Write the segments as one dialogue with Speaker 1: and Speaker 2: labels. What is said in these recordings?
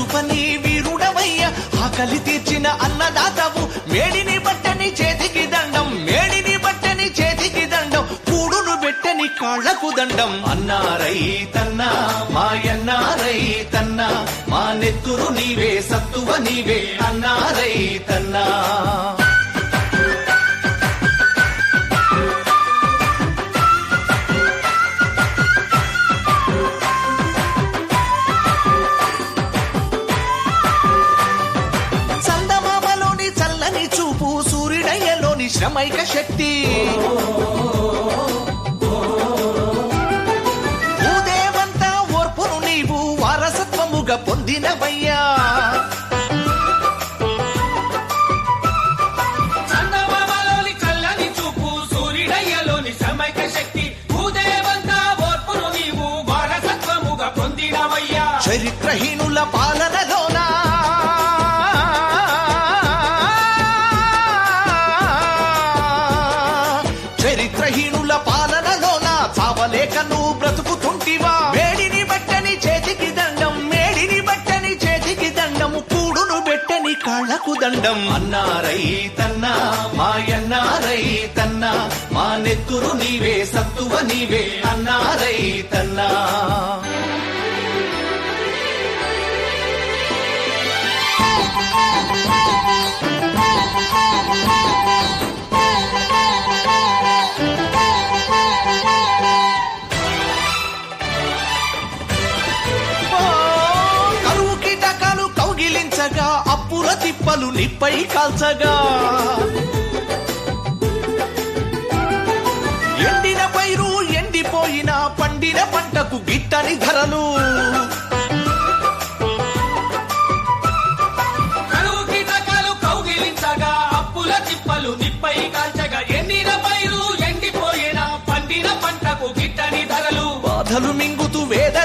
Speaker 1: నరుపని వీరుడవయ్య. ఆకలి తీర్చిన అన్నదాతవు మేడిని బట్టని చేతికి దండం మేడిని బట్టని చేతికి దండం కూడును బెట్టని కాళ్ళకు దండం. అన్నారై తన్నా మాయన్నారై తన్నా మా నెత్తురు నీవే సత్తువ నీవే. అన్నారై తన్నా. చల్లని చూపు సూర్యుడయ్యలోని శ్రమైక శక్తి. భూదేవంతా ఓర్పును నీవు వారసత్వముగా పొందినవయ్యా.
Speaker 2: చందమామలోని
Speaker 1: చరిత్రహీనుల పాలనలోన చావలేక నువ్వు బ్రతుకుతుంటివా? వేడిని బట్టని చేతికి దండం మేడిని బట్టని చేతికి దండము కూడును పెట్టని కాళ్ళకు దండం. అన్నారై తన్నా మాయన్నారై తన్నా మా నెత్తురు నీవే సత్తువ నీవే. కౌగిలించగా అప్పుల తిప్పలు నిప్పై కాల్చగా. ఎండిన పైరు ఎండిపోయిన పండిన పంటకు గిట్టని ధరలు.
Speaker 2: కరువు కీటకాలు కౌగిలించగా అప్పుల తిప్పలు నిప్పై కాల్చగా. ఎండిన పైరు ఎండిపోయిన పండిన పంటకు గిట్టని ధరలు.
Speaker 1: బాధలు మింగుతూ వేదన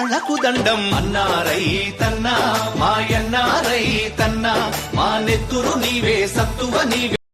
Speaker 1: పెట్టని దండం. అన్నారై తన్నా మాయన్నారై తన్నా మా నెత్తురు నీవే సత్తువ నీవే.